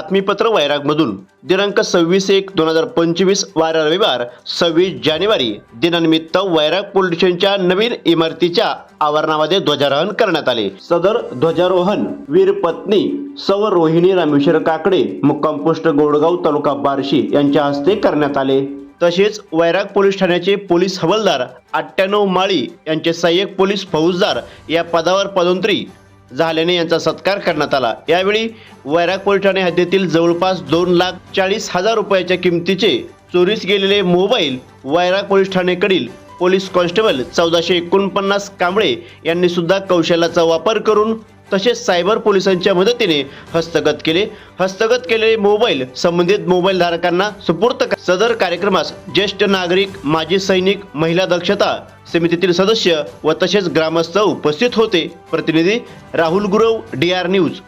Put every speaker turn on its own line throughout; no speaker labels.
बातमीपत्र वैरागमधून. दिनांक सव्वीस एक दोन हजार पंचवीस वार रविवार सव्वीस जानेवारी दिनानिमित्त वैराग पोलीस स्टेशनच्या नवीन इमारतीच्या आवारणामध्ये ध्वजारोहण करण्यात आले. सदर ध्वजारोहण वीर पत्नी सव रोहिणी रामेश्वर काकडे मुक्काम पोस्ट गोडगाव तालुका बार्शी यांच्या हस्ते करण्यात आले. तसेच वैराग पोलीस ठाण्याचे पोलीस हवालदार अठ्ठ्याण्णव माळी यांचे सहाय्यक पोलीस फौजदार या पदावर पदोन्नती झाल्याने यांचा सत्कार करण्यात आला. यावेळी वैराग पोलीस ठाणे हद्दीतील जवळपास दोन लाख चाळीस हजार रुपयाच्या किमतीचे चोरीस गेलेले मोबाईल वैराग पोलीस ठाणेकडील पोलीस कॉन्स्टेबल चौदाशे एकोणपन्नास कांबळे यांनी सुद्धा कौशल्याचा वापर करून तसेच सायबर पोलिसांच्या मदतीने हस्तगत केले. हस्तगत केलेले मोबाईल संबंधित मोबाईल धारकांना सुपूर्त सदर कार्यक्रमास ज्येष्ठ नागरिक माजी सैनिक महिला दक्षता समितीतील सदस्य व तसेच ग्रामस्थ उपस्थित होते. प्रतिनिधी Rahul Gurav D R news.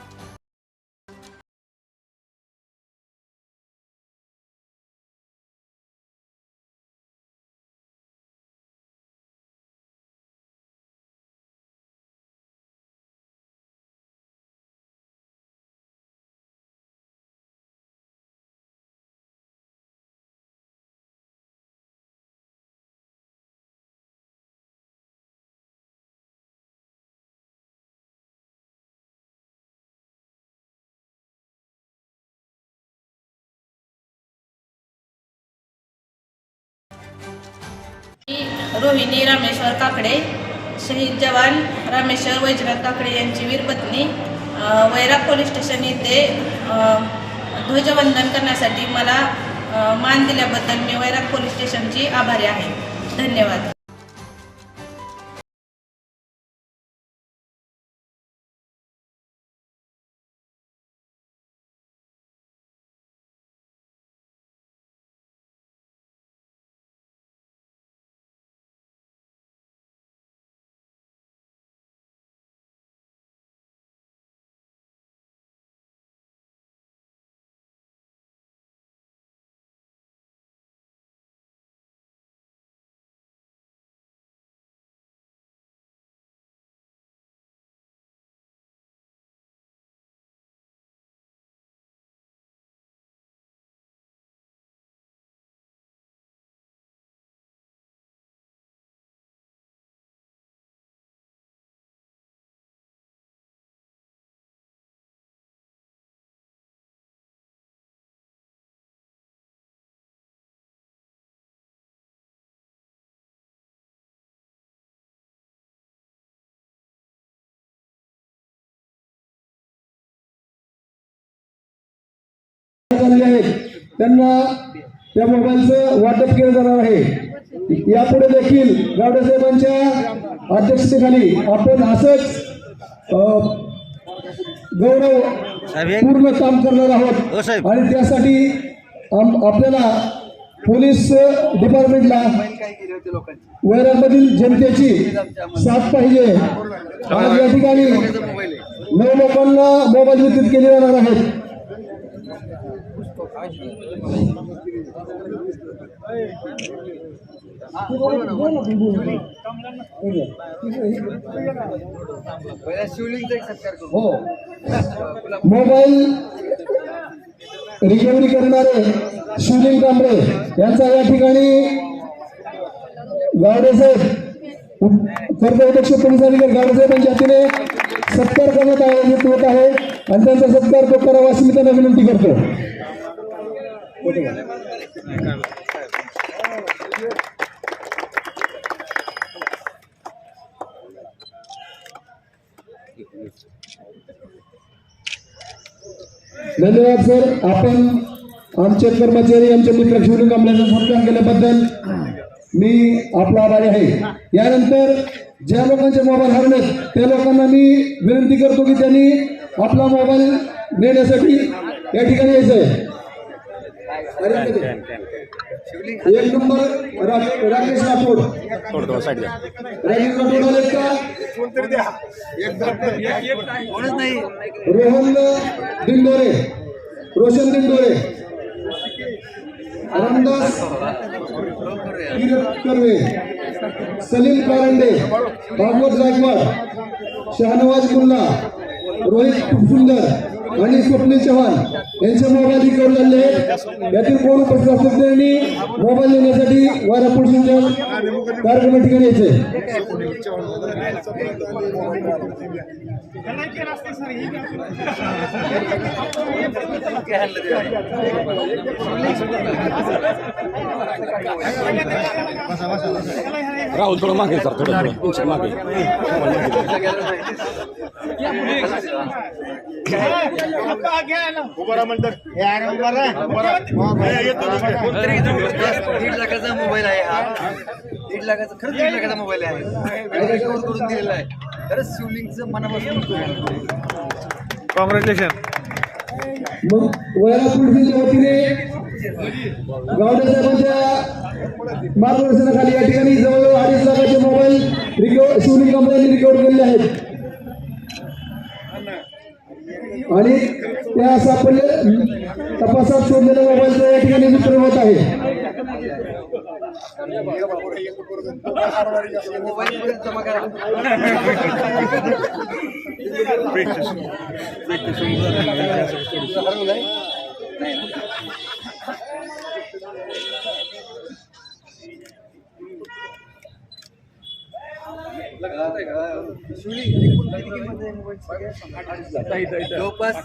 मी रोहिणी रामेश्वर काकडे शहीद जवान रामेश्वर वैजनाथ काकडे यांची वीरपत्नी पत्नी वैराग पोलीस स्टेशन येथे ध्वजवंदन करण्यासाठी मला मान दिल्याबद्दल मी वैराग पोलीस स्टेशनची आभारी आहे. धन्यवाद.
त्यांना त्या मोबाईलचं वाटप केलं जाणार आहे. यापुढे देखील गावडे साहेबांच्या अध्यक्षतेखाली आपण असंच गौरव पूर्ण काम करणार आहोत. आणि त्यासाठी आपल्याला पोलीस डिपार्टमेंटला वैरामधील जनतेची साथ पाहिजे. आज या ठिकाणी नऊ लोकांना मोबाईल वितरित केले जाणार आहेत. हो. मोबाईल रिकव्हरी करणारे शिवलिंग कांबळे यांचा या ठिकाणी गावडेसाहेब साहेब कर्तव्यदक्ष पोलीस अधिकारी गावडे हातीने सत्कार करण्यात आयोजित होत आहे आणि त्यांचा सत्कार तो करावा अशी मी त्यांना विनंती करतो. धन्यवाद सर. आपण आमचे कर्मचारी आमचे मित्र शिवलिंग कांबळेचा सत्कार केल्याबद्दल मी आपला आभारी आहे. यानंतर ज्या लोकांचे मोबाईल हरलेत त्या लोकांना मी विनंती करतो की त्यांनी आपला मोबाईल नेण्यासाठी या ठिकाणी यायचं आहे एक नंबर राकेश राठोड. राकेश राठोड आले का? रोहन दिंडोरे. रोशन दिंडोरे. रामदास कर्वे सलीम कारंडे. भागवत गायकवाड शहानवाज मुल्ला. रोहित सुंदर आणि स्वप्नील चव्हाण यांचे मोबाईल रिकवर झाले यातील कोण उपस्थित असतील त्यांनी मोबाईल देण्यासाठी वारा पुढच्या कार्यक्रम ठिकाणी यायचे बसा बसा.
राहुल थोडं मागे सर थोडं थोडं मागे.
दीड लाखाचा मोबाईल आहे हा दीड लाखाचा खरंच दीड लाखाचा मोबाईल आहे करून दिलेला आहे खरंच शिवलिंगचं मनापासून
कॉंग्रॅच्युलेशन.
मग वयाला पुढच्या वतीने गावडे साहेबांच्या मार्गदर्शनाखाली या ठिकाणी जवळजवळ अडीच लाखाचे मोबाईल रिकवर सोनी कंपन्यांनी रिकवर केलेले आहेत. आणि त्या सापडले तपासात शोधलेल्या मोबाईलचा या ठिकाणी वितरण होत आहे.
मोबाईल पुढे जमा करा जवळपास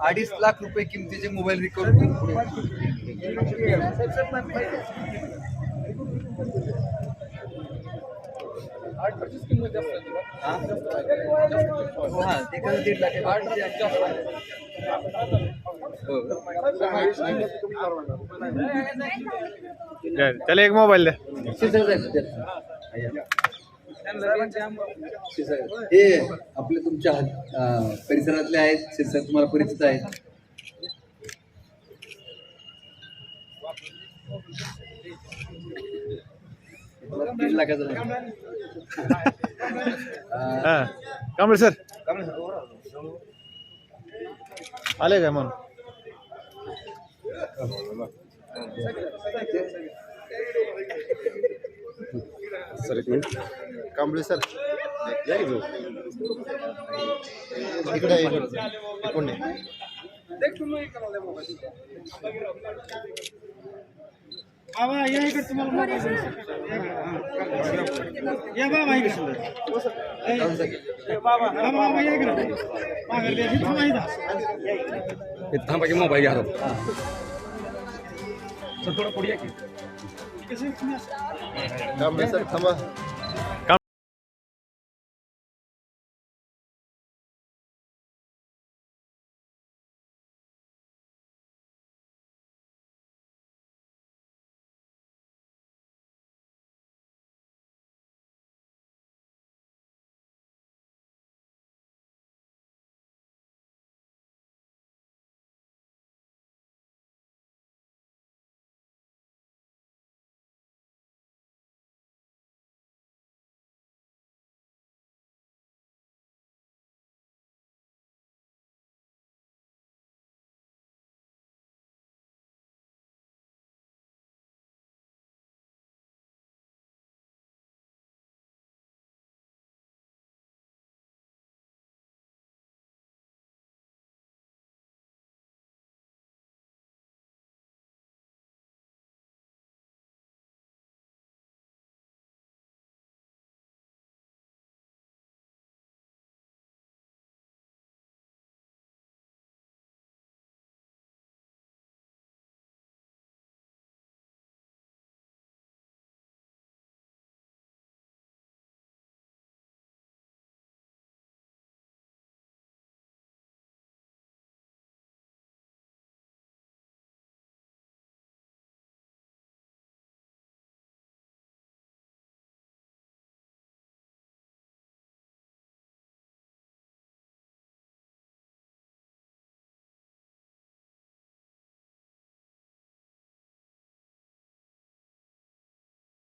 अडीच लाख रुपये किमतीचे मोबाईल रिकवर हा ते कसं दीड लाख
त्याला एक मोबाईल द्या
हे आपले तुमच्या परिसरातले आहेत शिरसाट तुम्हाला परिचित आहेत. दीड लाखाचं
हा. कांबळे सर. आले काय म्हणून?
सर एक मिनिट.
कांबळे सर. इकडे आहे, इकडे. कोण आहे?
बाबा या इकडे तुम्हाला या बाबा इकडे. बाबा बाबा या इकडे.
थांबा की मोबाईल घ्या. आता.
कांबळे सर थांबा.